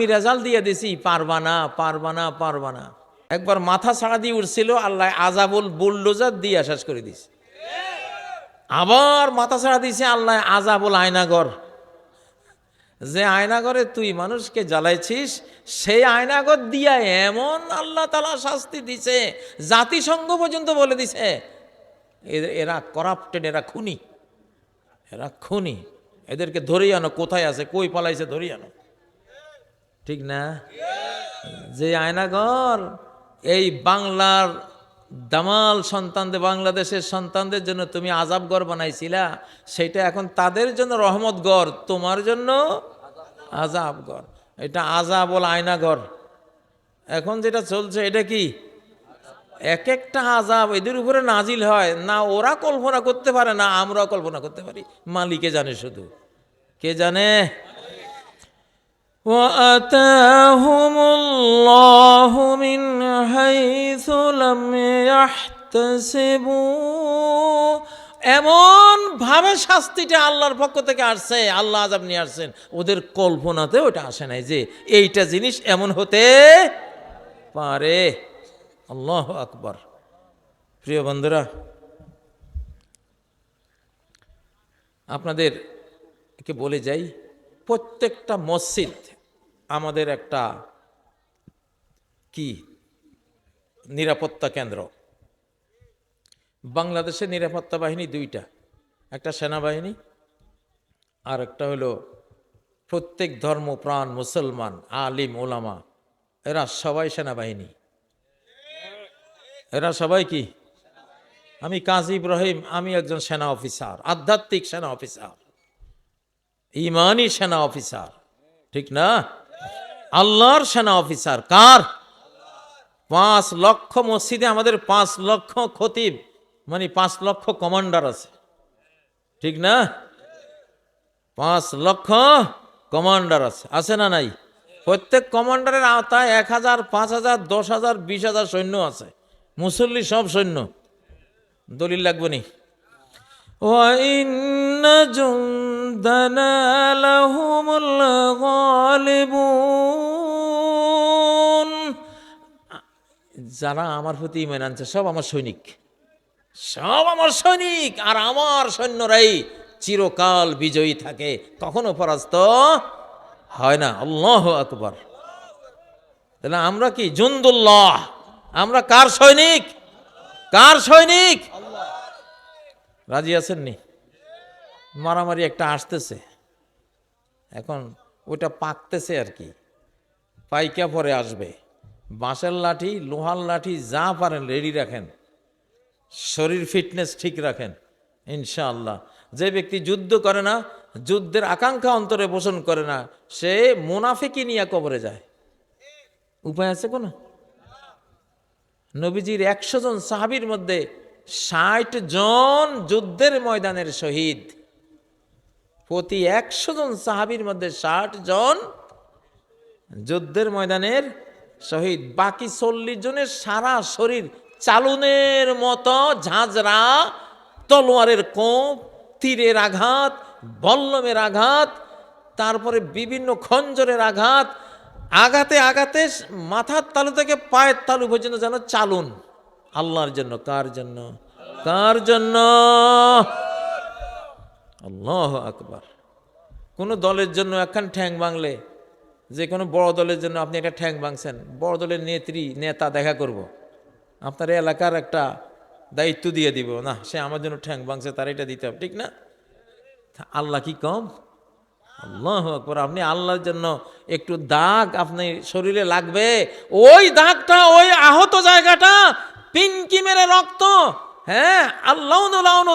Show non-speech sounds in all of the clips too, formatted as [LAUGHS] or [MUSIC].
আমি রেজাল্ট দিয়ে দিছি, পারবা না পারবা না পারবা না। একবার মাথা ছাড়া দিয়ে উঠছিল, আল্লাহ আজাবুল বুলডোজার দিয়ে শেষ করে দিছে। আবার মাথা ছাড়া দিছে, আল্লাহ আজাবুল আয়নাগর। যে আয়নাগরে তুই মানুষকে জ্বালাইছিস, সেই আয়নাগর দিয়া এমন আল্লাহ তালা শাস্তি দিছে, জাতিসংঘ পর্যন্ত বলে দিছে এরা করাপ্টেড এরা খুনি। এরা খুনি। এদেরকে ধরেই আনো, কোথায় আছে, কই পালাইছে ধরেই আনো। ঠিক না? যে আয়নাগর, এই বাংলার দামাল সন্তানদের, বাংলাদেশের সন্তানদের জন্য তুমি আজাবগর বানাইছিলা, সেটা এখন তাদের জন্য রহমতগর তোমার জন্য আজাবগর এটা আজাব আজাবল আয়নাগর। এখন যেটা চলছে, এটা কি? এক একটা আজাব এদের উপরে নাজিল হয়, না ওরা কল্পনা করতে পারে, না আমরাও কল্পনা করতে পারি। মালিকে জানে শুধু। কে জানে? واتاهم الله من حيث لم يحتسبوا এমন ভাবে শাস্তিটা আল্লাহর পক্ষ থেকে আসছে আল্লাহ আজাব নিয়ে আসছেন ওদের কল্পনাতে ওটা আসে নাই যে এইটা জিনিস এমন হতে পারে আল্লাহ আকবর প্রিয় বন্ধুরা আপনাদের কে বলে যাই প্রত্যেকটা মসজিদ আমাদের একটা কি? নিরাপত্তা কেন্দ্র। বাংলাদেশের নিরাপত্তা বাহিনী দুইটা। একটা সেনাবাহিনী আর একটা হলো প্রত্যেক ধর্ম, প্রাণ, মুসলমান, আলিম, ওলামা। এরা সবাই সেনাবাহিনী। এরা সবাই কি? আমি কাজী ইব্রাহিম, আমি একজন সেনা অফিসার, আধ্যাত্মিক সেনা অফিসার ইমানই সেনা অফিসার, ঠিক না? আল্লাহর সেনা অফিসার, কার? পাঁচ লক্ষ মসজিদে আমাদের পাঁচ লক্ষ খতিব মানে পাঁচ লক্ষ কমান্ডার আছে। ঠিক না? পাঁচ লক্ষ কমান্ডার আছে। আছে না নাই? প্রত্যেক কমান্ডারের আওতায় এক হাজার, পাঁচ হাজার, দশ হাজার, বিশ হাজার সৈন্য আছে। মুসল্লি সব সৈন্য। দলিল লাগবে নি? ওয়াইন্না জুন্দানা লাহুমুল গালিবুন। যারা আমার প্রতি ইমান আনছে, সব আমার সৈনিক। সব আমার সৈনিক, আর আমার সৈন্যরাই চিরকাল বিজয়ী থাকে। কখনো পরাস্ত হয় না। আল্লাহ আকবর। তাহলে আমরা কি জুন্দুল্লাহ? আমরা কার সৈনিক? কার সৈনিক? রাজি আছেন নি মারামারি একটা আসতেছে। এখন ওটা পাকতেছে আর কি। পাইকা পরে আসবে। বাঁশের লাঠি, লোহার লাঠি, যা পারেন রেডি রাখেন। শরীর ফিটনেস ঠিক রাখেন, ইনশাআল্লাহ। যে ব্যক্তি যুদ্ধ করে না, যুদ্ধের আকাঙ্ক্ষা অন্তরে পোষণ করে না, সে মুনাফিকি নিয়ে কবরে যায়। উপায় আছে কোনো? নবীজির একশো জন সাহাবির মধ্যে ষাট জন যুদ্ধের ময়দানের শহীদ। প্রতি একশো জন সাহাবির মধ্যে ষাট জন যুদ্ধের ময়দানের শহীদ। বাকি চল্লিশ জনের সারা শরীর চালুনের মতো ঝাঁঝরা, তলোয়ারের কোপ, তীরের আঘাত, বল্লমের আঘাত, তারপরে বিভিন্ন খঞ্জরের আঘাত, আঘাতে আঘাতে মাথার তালু থেকে পায়ের তালু পর্যন্ত যেন চালুন। আল্লাহর জন্য, কার জন্য? কার জন্য? আল্লাহ আকবার। কোনো দলের জন্য একখান ঠ্যাং বাংলে যে কোনো বড় দলের জন্য আপনি একটা ঠ্যাং ভাঙছেন, বড় দলের নেত্রী, নেতা দেখা করব। আপনার এলাকার একটা দায়িত্ব দিয়ে দিব, না, সে আমার জন্য ঠ্যাং ভাঙছে, তার এটা দিতে হবে। ঠিক না? আল্লাহ কি কম? আল্লাহ আকবর। আপনি আল্লাহর জন্য একটু দাগ আপনি শরীরে লাগবে, ওই দাগটা, ওই আহত জায়গাটা পিঙ্কি মেরে রক্ত হ্যাঁ আল্লাহ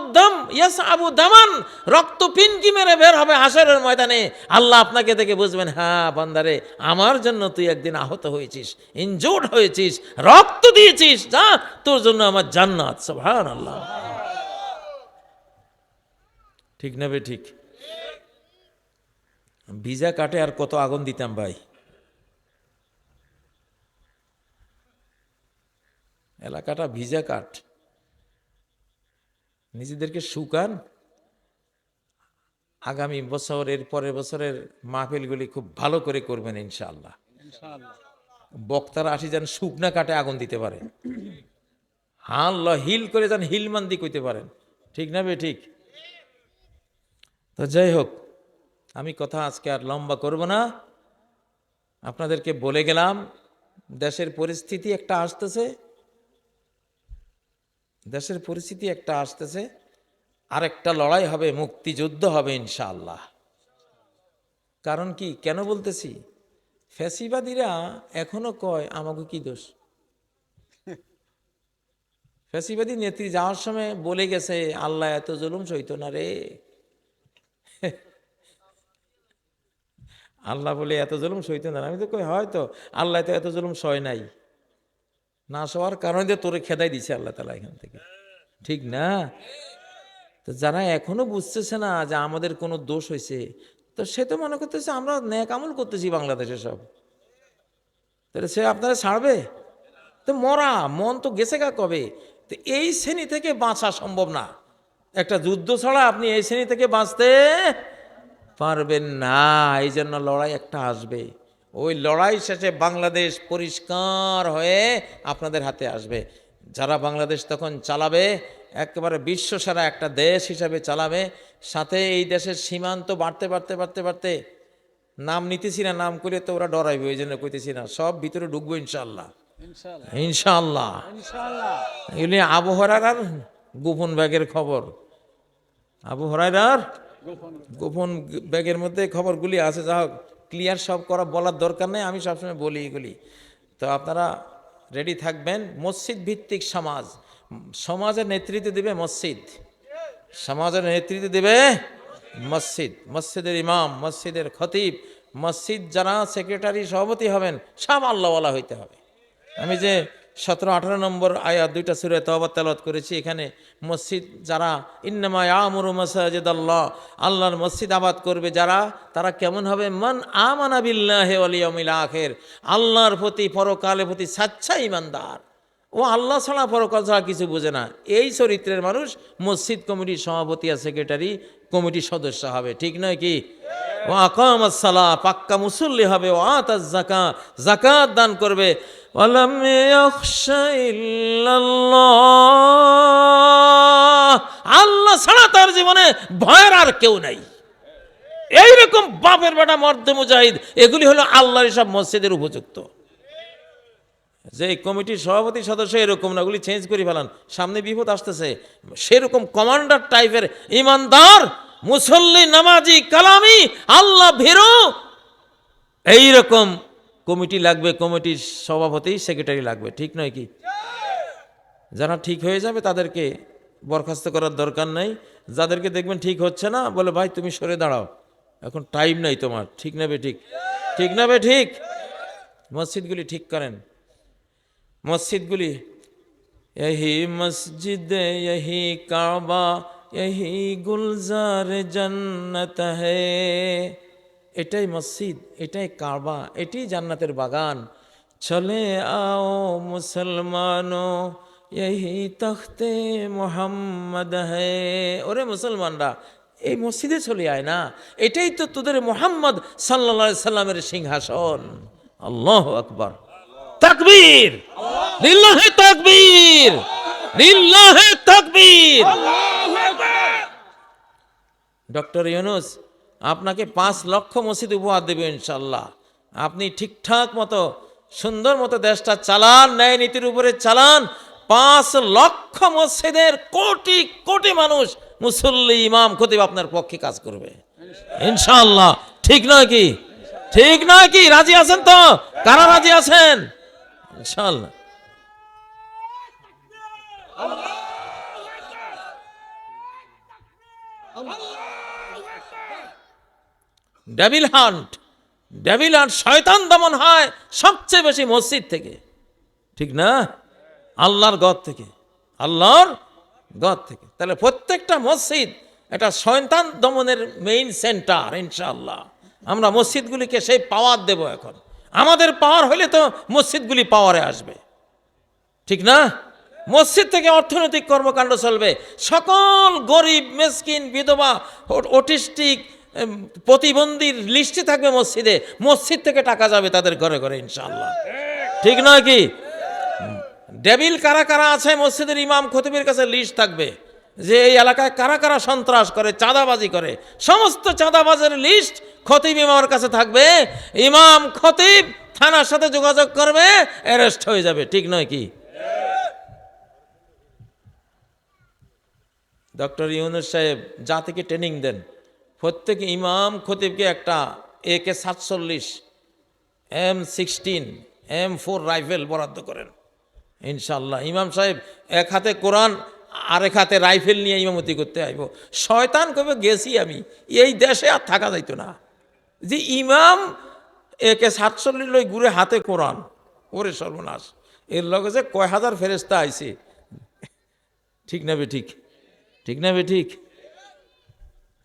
উদ্দম ইয়াস আবু দামান, রক্ত পিনকি মেরে বের হবে হাসরের ময়দানে। আল্লাহ আপনাকে দেখে বুঝবেন হ্যাঁ বান্দারে, আমার জন্য তুই একদিন আহত হয়েছিস ইনজোর্ড হয়েছিস, রক্ত দিয়েছিস, যা তোর জন্য আমার জান্নাত সুবহান আল্লাহ ঠিক নেবে ঠিক? ভিজা কাটে আর কত আগুন দিতাম ভাই। এলাকাটা ভিজা কাঠ। নিজেদেরকে শুকান। আগামী বছর এর পরের বছরের মাহফিলগুলি খুব ভালো করে করবেন ইনশাআল্লাহ। বক্তারা আসি যেন শুকনা কাটে আগুন দিতে পারে। হাল হিল করে যেন হিলমান্দি কইতে পারেন। ঠিক না বে ঠিক? তো যাই হোক আমি কথা আজকে আর লম্বা করব না। আপনাদেরকে বলে গেলাম দেশের পরিস্থিতি একটা আসতেছে। দেশের পরিস্থিতি একটা আসতেছে, আরেকটা লড়াই হবে, মুক্তিযুদ্ধ হবে ইনশাআল্লাহ। কারণ কি? কেন বলতেছি? ফ্যাসিবাদীরা এখনও কয় আমাকে কি দোষ? [LAUGHS] ফ্যাসিবাদী নেত্রী যাওয়ার সময় বলে গেছে, আল্লাহ এত জুলুম সইত না রে। [LAUGHS] আল্লাহ বলে, এত জুলুম সইত না আমি তো কই, হয়তো, আল্লাহ তো এত জুলুম সয় নাই। না সওয়ার কারণে তো তোরে খেদাই দিছে আল্লাহ তালা এখান থেকে। ঠিক না? তো যারা এখনও বুঝতেছে না যে আমাদের কোনো দোষ হয়েছে তো সে তো মনে করতেছে আমরা ন্যাক আমল করতেছি বাংলাদেশে সব। তাহলে সে আপনারা ছাড়বে? তো মরা, মন তো গেছে গা কবে? তো এই শ্রেণি থেকে বাঁচা সম্ভব না। একটা যুদ্ধ ছাড়া আপনি এই শ্রেণি থেকে বাঁচতে পারবেন না এই জন্য লড়াই একটা আসবে। ওই লড়াই শেষে বাংলাদেশ পরিষ্কার হয়ে আপনাদের হাতে আসবে। যারা বাংলাদেশ তখন চালাবে একেবারে বিশ্বসেরা একটা দেশ হিসাবে চালাবে সাথে এই দেশের সীমান্ত বাড়তে বাড়তে বাড়তে বাড়তে নাম নিতেছি না নাম করে তো ওরা ডরাইবে ওই জন্য কইতেছি না সব ভিতরে ঢুকবো ইনশাল্লাহ ইনশাল্লাহ এগুলি আবহাওয়ার আর গোপন ব্যাগের খবর। আবহাওয়ার আর গোপন গোপন ব্যাগের মধ্যে খবরগুলি আছে যা হোক ক্লিয়ার সব করা বলার দরকার নেই, আমি সবসময় বলি এগুলি। তো আপনারা রেডি থাকবেন। মসজিদ ভিত্তিক সমাজ। সমাজের নেতৃত্ব দেবে মসজিদ। সমাজের নেতৃত্ব দেবে মসজিদ। মসজিদের ইমাম, মসজিদের খতিব, মসজিদ যারা সেক্রেটারি, সভাপতি হবেন, সব আল্লাহওয়ালা হইতে হবে। আমি যে সতেরো, আঠারো নম্বর আয়া দুইটা সুরে তহবাদ তেলত করেছি। এখানে মসজিদ যারা, ইন্নামা আমরু মাসাজিদ আল্লাহ আল্লাহর মসজিদ আবাদ করবে যারা, তারা কেমন হবে? মান আমানা বিল্লাহে ওয়ালিয়ামিল আখের আল্লাহর প্রতি পরকালের প্রতি সাচ্ছা ইমানদার ও আল্লাহ ছাড়া পরকাল ছাড়া কিছু বোঝে না। এই চরিত্রের মানুষ মসজিদ কমিটির সভাপতি আর সেক্রেটারি কমিটির সদস্য হবে। ঠিক নয় কি? ও আকাম সালা পাক্কা মুসল্লি হবে। ও আতাজ জাকা জাকাত দান করবে। ওয়ালাম ইয়াখশা ইল্লাল্লাহ। আল্লাহ ছাড়া তার জীবনে ভয়ের আর কেউ নাই। এইরকম বাপের বেটা, মর্দে মুজাহিদ, এগুলি হলো আল্লাহর সব মসজিদের উপযুক্ত। যে কমিটির সভাপতি সদস্য এরকম না, ওগুলি চেঞ্জ করে ফেলান। সামনে বিপদ আসতেছে। সেরকম কমান্ডার টাইপের ইমানদার, মুসল্লি, নামাজি, কালামি, আল্লাহ ভীরু, এইরকম কমিটি লাগবে কমিটির সভাপতি সেক্রেটারি লাগবে ঠিক নয় কি যারা ঠিক হয়ে যাবে তাদেরকে বরখাস্ত করার দরকার নেই যাদেরকে দেখবেন ঠিক হচ্ছে না বলে ভাই তুমি সরে দাঁড়াও এখন টাইম নাই তোমার ঠিক না বে ঠিক ঠিক না বে ঠিক মসজিদগুলি ঠিক করেন মসজিদগুলি यही मस्जिद यही काबा यही गुलजार जन्नत है এটাই মসজিদ এটাই কাবা এটাই জান্নাতের বাগান। চলে আও মুসলমানো यही তখতে মোহাম্মদ হে। ওরে মুসলমানরা এই মসজিদে চলে আয় না। এটাই তো তোদের মোহাম্মদ সাল্লা সাল্লামের সিংহাসন। আল্লাহ আকবর। তাকবীর! লিল্লাহে তাকবীর! লিল্লাহে তাকবীর! ডক্টর ইউনুস আপনাকে পাঁচ লক্ষ মসজিদ উপহার দেবে ইনশাল্লাহ আপনি ঠিকঠাক মতো, সুন্দর মতো দেশটা চালান, ন্যায় নীতির উপরে চালান। পাঁচ লক্ষ মসজিদের কোটি কোটি মানুষ মুসল্লি, ইমাম, খতিব আপনার পক্ষে কাজ করবে। ইনশাল্লাহ ঠিক নয় কি? ঠিক নয় কি? রাজি আছেন তো? কারা রাজি আছেন? ইনশাল্লাহ ডেভিল হান্ট ডেভিল হান্ট শয়তান দমন হয় সবচেয়ে বেশি মসজিদ থেকে। ঠিক না? আল্লাহর গদ থেকে আল্লাহর গদ থেকে। তাহলে প্রত্যেকটা মসজিদ এটা শয়তান দমনের মেইন সেন্টার ইনশাআল্লাহ। আমরা মসজিদগুলিকে সেই পাওয়ার দেব এখন। আমাদের পাওয়ার হলে তো মসজিদগুলি পাওয়ারে আসবে। ঠিক না? মসজিদ থেকে অর্থনৈতিক কর্মকাণ্ড চলবে। সকল গরিব মেসকিন বিধবা ও- অটিস্টিক এম, প্রতিবন্ধীর লিস্টে থাকবে মসজিদে। মসজিদ থেকে টাকা যাবে তাদের ঘরে ঘরে ইনশাল্লাহ ঠিক নয় কি? ডেবিল কারা কারা আছে মসজিদের ইমাম খতিবের কাছে লিস্ট থাকবে। যে এই এলাকায় কারা কারা সন্ত্রাস করে, চাঁদাবাজি করে, সমস্ত চাঁদাবাজের লিস্ট খতিব ইমামের কাছে থাকবে। ইমাম খতিব থানার সাথে যোগাযোগ করবে, অ্যারেস্ট হয়ে যাবে। ঠিক নয় কি? ডক্টর ইউনুস সাহেব, জাতিকে ট্রেনিং দেন। প্রত্যেক ইমাম খতিবকে একটা এ কে সাতচল্লিশ, M sixteen, M four rifle বরাদ্দ করেন। ইনশাল্লাহ ইমাম সাহেব এক হাতে কোরআন, আরেক হাতে রাইফেল নিয়ে ইমামতি করতে আইব। শয়তান কবে গেছি আমি। এই দেশে আর থাকা যাইতো না। যে ইমাম একে সাতচল্লিশ লই ঘুরে হাতে কোরআন, ওরে সর্বনাশ। এর লগে যে কয় হাজার ফেরেস্তা আইছে? ঠিক না বে ঠিক? ঠিক না বে ঠিক?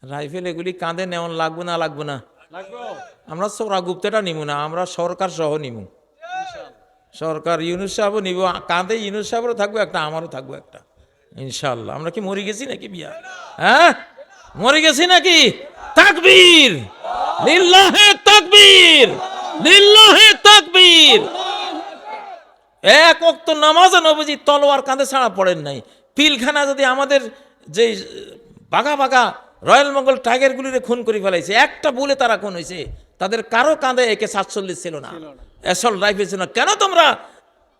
রাইফেল এগুলি কাঁধে নেওয়ান লাগবে না লাগবে না? লাগবো। আমরা সোরা গুপ্তেটা নিমু না আমরা সরকার সহ ইনশাআল্লাহ সরকার ইউনুস সাহেবও নিব কাঁধে ইউনুস সাহেবেরও থাকবে একটা আমারও থাকব একটা। ইনশাল্লাহ আমরা কি মরে গেছি নাকি বিয়া? হ্যাঁ? মরে গেছি নাকি? তাকবীর! লিল্লাহে তাকবীর! লিল্লাহে তাকবীর! এক অক্ত নামাজে নবীজি তলোয়ার কাঁধে ছাড়া পড়েন নাই। পিলখানা যদি আমাদের যে বাঘা বাঘা রয়্যাল মঙ্গল টাইগারগুলিরে খুন করে ফেলাইছে। একটা বলে তারা খুন হয়েছে তাদের কারও কাঁধে একে সাতচল্লিশ ছিল না। অ্যাসল রাইফেল ছিল না। কেন তোমরা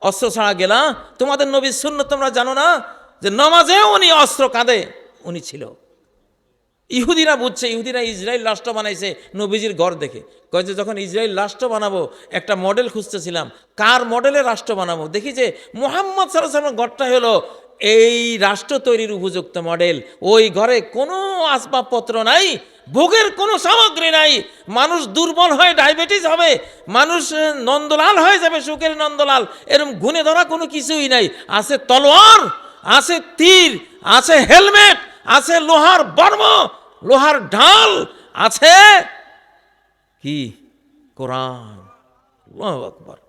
অস্ত্র ছাড়া গেলা? তোমাদের নবীর শূন্য তোমরা জানো না? যে নমাজেও উনি অস্ত্র কাঁধে উনি ছিল। ইহুদিরা বুঝছে ইহুদিরা ইসরায়েল রাষ্ট্র বানাইছে নবীজির ঘর দেখে। কয় যে যখন ইসরায়েল রাষ্ট্র বানাবো একটা মডেল খুঁজতেছিলাম। কার মডেলে রাষ্ট্র বানাবো? দেখি যে মোহাম্মদ সাল্লাহ ঘরটা হলো এই রাষ্ট্র তৈরির উপযুক্ত মডেল। ওই ঘরে কোনো আসবাবপত্র নাই, ভোগের কোনো সামগ্রী নাই। মানুষ দুর্বল হয়ে ডায়াবেটিস হবে, মানুষ নন্দলাল হয়ে যাবে সুখের নন্দলাল। এরকম গুণে ধরা কোনো কিছুই নাই। আছে তলোয়ার, আছে তীর, আছে হেলমেট, আছে লোহার বর্ম, লোহার ঢাল, আছে কি? কোরআন। আকবার।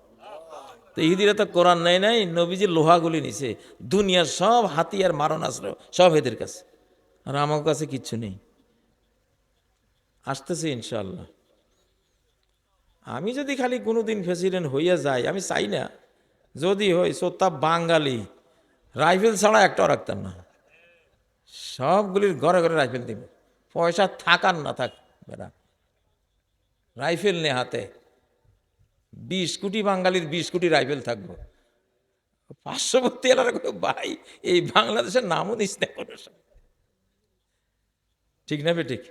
তো ইহুদিরা তো কোরআন নেয় নাই নবীজির লোহাগুলি নিছে। দুনিয়ার সব হাতিয়ার মারণ আসলো, সব এদের কাছে। আর আমার কাছে কিচ্ছু নেই। আসতেছে ইনশাল্লাহ আমি যদি খালি কোনোদিন প্রেসিডেন্ট হইয়া যাই, আমি চাই না। যদি হই সোতা বাঙালি। রাইফেল ছাড়া একটাও রাখতাম না। সবগুলির ঘরে ঘরে রাইফেল দিব। পয়সা থাকার না থাক, বেড়া। রাইফেল নে হাতে। বিশ কোটি বাঙালির বিশ কোটি রাইফেল থাকব। পার্শ্ববর্তী এলাকা ভাই এই বাংলাদেশের নামও নিস না কোনো ঠিক না বে ঠিক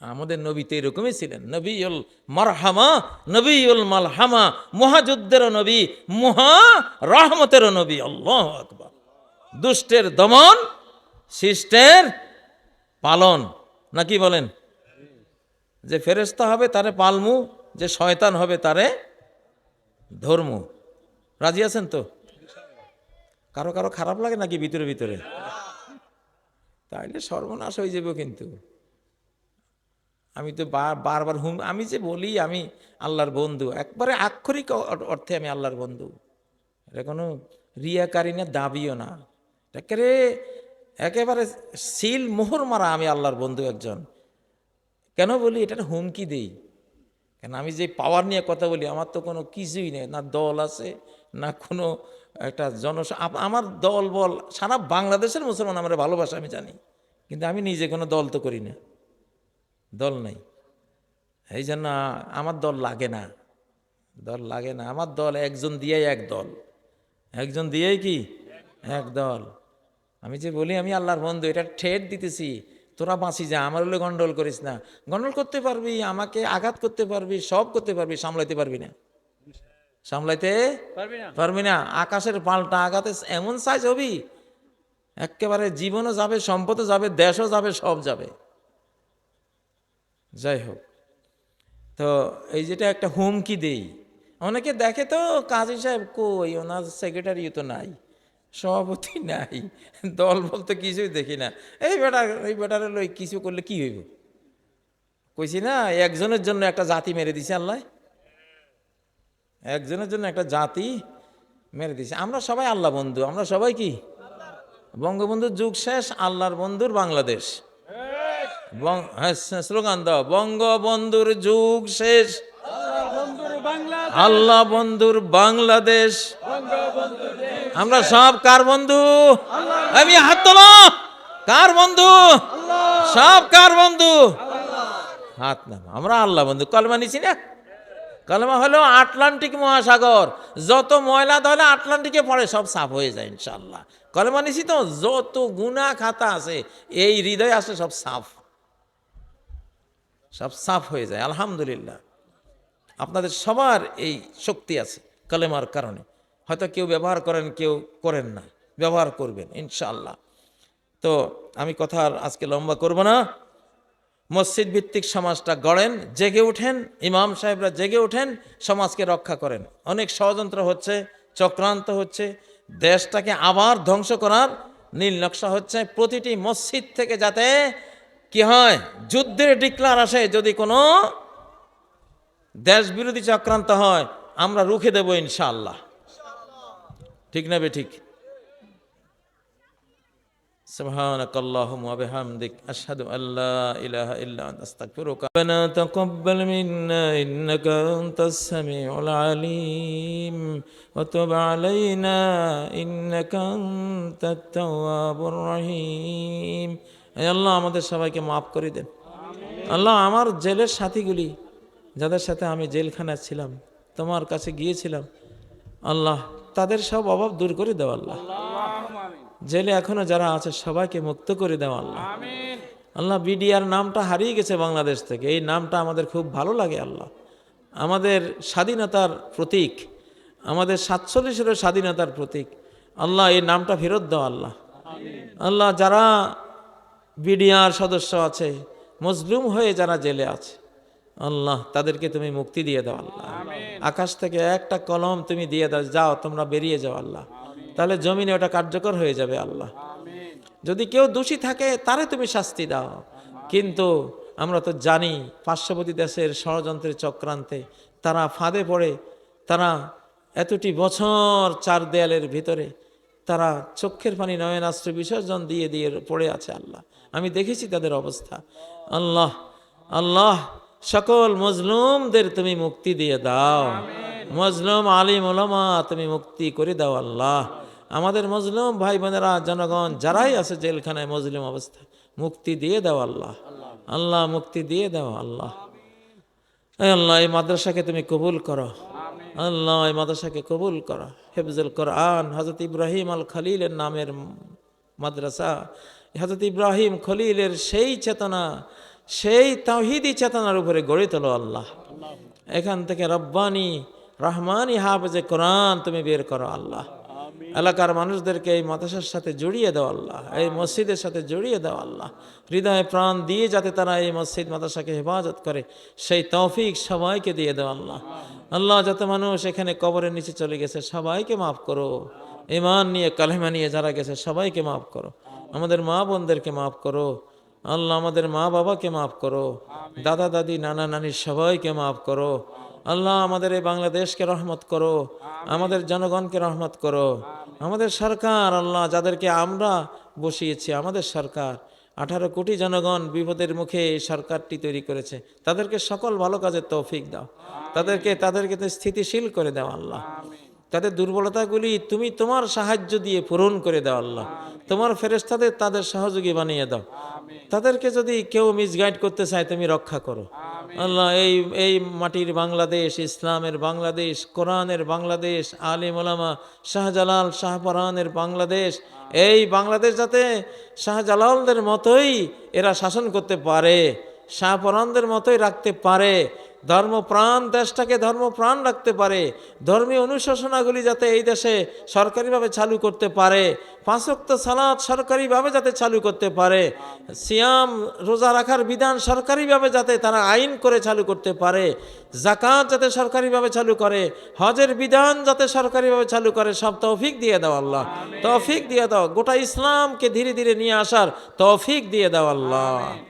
আমাদের নবী তো এরকমই ছিলেন। নবীল মারহামা নবীল মালহামা, মহাযুদ্ধেরও নবী, মহা রহমতেরও নবী, আল্লাহ আকবার। দুষ্টের দমন, শিষ্টের পালন নাকি বলেন? যে ফেরেস্তা হবে, তারে পালমু, যে শয়তান হবে, তারে ধর্মু। রাজি আছেন তো? কারও কারও খারাপ লাগে নাকি ভিতরে ভিতরে? তাইলে সর্বনাশ হয়ে যাবে কিন্তু। আমি তো বারবার হুম, আমি যে বলি, আমি আল্লাহর বন্ধু। একবারে আক্ষরিক অর্থে আমি আল্লাহর বন্ধু। এটা কোনো রিয়াকারী না, দাবিও না। একেবারে সিল মোহর মারা আমি আল্লাহর বন্ধু একজন। কেন বলি এটা একটা হুমকি দেই। কেন আমি যে পাওয়ার নিয়ে কথা বলি, আমার তো কোনো কিছুই নেই, না দল আছে, না কোনো একটা জন আমার দল বল, সারা বাংলাদেশের মুসলমান আমার ভালোবাসা, আমি জানি। কিন্তু আমি নিজে কোনো দল তো করি না। দল নাই। এই জন্য আমার দল লাগে না। দল লাগে না। আমার দল একজন দিয়েই এক দল। একজন দিয়েই কি? এক দল। আমি যে বলি, আমি আল্লাহর বন্ধু, এটা ঠেট দিতেছি। তোরা বাঁচি যা আমার হলে গন্ডল করিস না। গন্ডল করতে পারবি আমাকে আঘাত করতে পারবি সব করতে পারবি সামলাইতে পারবি না। সামলাইতে পারবি না। আকাশের পাল্টা আঘাতে এমন সাইজ হবি একেবারে জীবনও যাবে সম্পদও যাবে দেশও যাবে সব যাবে। যাই হোক তো এই যেটা একটা হুমকি দেই। অনেকে দেখে তো কাজী সাহেব কই ওনার সেক্রেটারি তো নাই। সভাপতি নাই দল বলতে কিছুই দেখি না। এই বেটার এই বেটারে লই কিছু করলে কি হইব? কইছি না একজনের জন্য একটা জাতি মেরে দিছে আল্লাহ। একজনের জন্য একটা জাতি মেরে দিছে। আমরা সবাই আল্লাহ বন্ধু আমরা সবাই কি? বঙ্গবন্ধুর যুগ শেষ আল্লাহর বন্ধুর বাংলাদেশ। হ্যাঁ, স্লোগান দাও বঙ্গবন্ধুর যুগ শেষ আল্লাহ বন্ধুর বাংলাদেশ। আমরা সব কার বন্ধু? আমি হাত তোলো কার বন্ধু? সব কার বন্ধু? হাত নাম আমরা আল্লাহ বন্ধু। কলমা নিছি না? কলমা হলো আটলান্টিক মহাসাগর। যত ময়লা ধরলে আটলান্টিকে পড়ে, সব সাফ হয়ে যায় ইনশাল্লাহ কলমা নিছি তো? যত গুণা খাতা আছে, এই হৃদয় আছে, সব সাফ। সব সাফ হয়ে যায়। আলহামদুলিল্লাহ। আপনাদের সবার এই শক্তি আছে কলেমার কারণে। হয়তো কেউ ব্যবহার করেন, কেউ করেন না। ব্যবহার করবেন, ইনশাআল্লাহ। তো আমি কথা আর আজকে লম্বা করব না। মসজিদ ভিত্তিক সমাজটা গড়েন, জেগে ওঠেন ইমাম সাহেবরা জেগে ওঠেন সমাজকে রক্ষা করেন। অনেক ষড়যন্ত্র হচ্ছে, চক্রান্ত হচ্ছে, দেশটাকে আবার ধ্বংস করার নীল নকশা হচ্ছে। প্রতিটি মসজিদ থেকে যাতে কি হয়, যুদ্ধের ডিক্লার আসে, যদি কোনো দেশ বিরোধী চক্রান্ত হয়, আমরা রুখে দেব ইনশাআল্লাহ। ঠিক না বে ঠিক سبحانك اللهم وبحمدك أشهد أن لا إله إلا أنت أستغفرك ربنا تقبل منا إنك أنت السميع العليم وتب علينا إنك أنت التواب الرحيم এই আল্লাহ আমাদের সবাইকে মাফ করে দেন আল্লাহ আমার জেলের সাথীগুলি যাদের সাথে আমি জেলখানায় ছিলাম তোমার কাছে গিয়েছিলাম আল্লাহ তাদের সব অভাব দূর করে দেওয়া আল্লাহ। জেলে এখনও যারা আছে, সবাইকে মুক্ত করে দেওয়া আল্লাহ। আল্লাহ বিডিআর নামটা হারিয়ে গেছে বাংলাদেশ থেকে। এই নামটা আমাদের খুব ভালো লাগে আল্লাহ। আমাদের স্বাধীনতার প্রতীক, আমাদের সাতচল্লিশেরও স্বাধীনতার প্রতীক। আল্লাহ এই নামটা ফেরত দাও আল্লাহ। আল্লাহ যারা বিডিআর সদস্য আছে, মজলুম হয়ে যারা জেলে আছে আল্লাহ, তাদেরকে তুমি মুক্তি দিয়ে দাও আল্লাহ। আকাশ থেকে একটা কলম তুমি দিয়ে দাও, যাও, তোমরা বেরিয়ে যাও আল্লাহ। তাহলে জমিনে ওটা কার্যকর হয়ে যাবে আল্লাহ। যদি কেউ দোষী থাকে, তারে তুমি শাস্তি দাও। কিন্তু আমরা তো জানি, পার্শ্ববর্তী দেশের ষড়যন্ত্রের চক্রান্তে তারা ফাঁদে পড়ে, তারা এতটি বছর চার দেয়ালের ভিতরে তারা চক্ষের পানি নয়নাস্ত্র বিসর্জন দিয়ে দিয়ে পড়ে আছে আল্লাহ। আমি দেখেছি তাদের অবস্থা। আল্লাহ আল্লাহ সকল মজলুমদের তুমি মুক্তি দিয়ে দাও। মজলুম আলিম ওলামা তুমি মুক্তি করে দাও আল্লাহ। আমাদের মজলুম ভাই বোনেরা জনগণ যারাই আছে জেলখানায় মজলুম অবস্থা মুক্তি দিয়ে দাও আল্লাহ। আল্লাহ। মুক্তি দিয়ে দাও আল্লাহ। আল্লাহ। এই মাদ্রাসাকে তুমি কবুল করো। আল্লাহ এই মাদ্রাসাকে কবুল করো। হেফজুল কোরআন হজরত ইব্রাহিম আল খলিলের নামের মাদ্রাসা হজরত ইব্রাহিম খলিলের সেই চেতনা সেই তাহিদি চেতনার উপরে গড়ে তোলো আল্লাহ। এখান থেকে রব্বানি রহমানি হাফেজে কোরআন তুমি বের করো আল্লাহ। এলাকার মানুষদেরকে এই মাদ্রাসার সাথে জড়িয়ে দাও আল্লাহ। এই মসজিদের সাথে জড়িয়ে দাও আল্লাহ। হৃদয়ে প্রাণ দিয়ে যাতে তারা এই মসজিদ মাদ্রাসাকে হেফাজত করে সেই তৌফিক সবাইকে দিয়ে দাও আল্লাহ। আল্লাহ যত মানুষ এখানে কবরের নিচে চলে গেছে সবাইকে মাফ করো। ইমান নিয়ে কালেমা নিয়ে যারা গেছে সবাইকে মাফ করো। আমাদের মা বোনদেরকে মাফ করো। আল্লাহ আমাদের মা বাবাকে মাফ করো দাদা দাদি নানা নানি সবাইকে মাফ করো আল্লাহ আমাদের এই বাংলাদেশকে রহমত করো আমাদের জনগণকে রহমত করো আমাদের সরকার আল্লাহ যাদেরকে আমরা বসিয়েছি আমাদের সরকার আঠারো কোটি জনগণ বিপদের মুখে এই সরকারটি তৈরি করেছে তাদেরকে সকল ভালো কাজের তৌফিক দাও তাদেরকে তাদেরকে তো স্থিতিশীল করে দাও আল্লাহ। তাদের দুর্বলতাগুলি তুমি তোমার সাহায্য দিয়ে পূরণ করে দাও আল্লাহ। তোমার ফেরেস্তাদের তাদের সহযোগী বানিয়ে দাও। তাদেরকে যদি কেউ মিসগাইড করতে চায় তুমি রক্ষা করো। আল্লাহ এই এই মাটির বাংলাদেশ ইসলামের বাংলাদেশ কোরআনের বাংলাদেশ আলিম ওলামা শাহজালাল শাহপরানের বাংলাদেশ এই বাংলাদেশ যাতে শাহজালালদের মতোই এরা শাসন করতে পারে শাহপরানদের মতোই রাখতে পারে ধর্মপ্রাণ দেশটাকে ধর্মপ্রাণ রাখতে পারে। ধর্মীয় অনুশাসনাগুলি যাতে এই দেশে সরকারিভাবে চালু করতে পারে। পাঁচক্ত সালাদ সরকারিভাবে যাতে চালু করতে পারে। সিয়াম রোজা রাখার বিধান সরকারিভাবে যাতে তারা আইন করে চালু করতে পারে। জাকাত যাতে সরকারিভাবে চালু করে। হজের বিধান যাতে সরকারিভাবে চালু করে। সব তৌফিক দিয়ে দাও আল্লাহ। তৌফিক দিয়ে দাও। গোটা ইসলামকে ধীরে ধীরে নিয়ে আসার তৌফিক দিয়ে দাও আল্লাহ।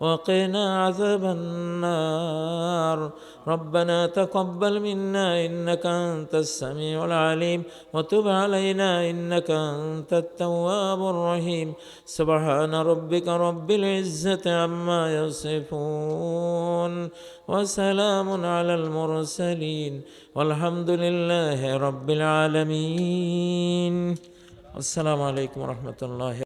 وقنا عذاب النار. ربنا تقبل منا إنك أنت السميع العليم. وتب علينا إنك أنت التواب الرحيم. سبحان ربك رب العزة عما يصفون. وسلام على المرسلين. والحمد لله رب العالمين. السلام عليكم ورحمة الله.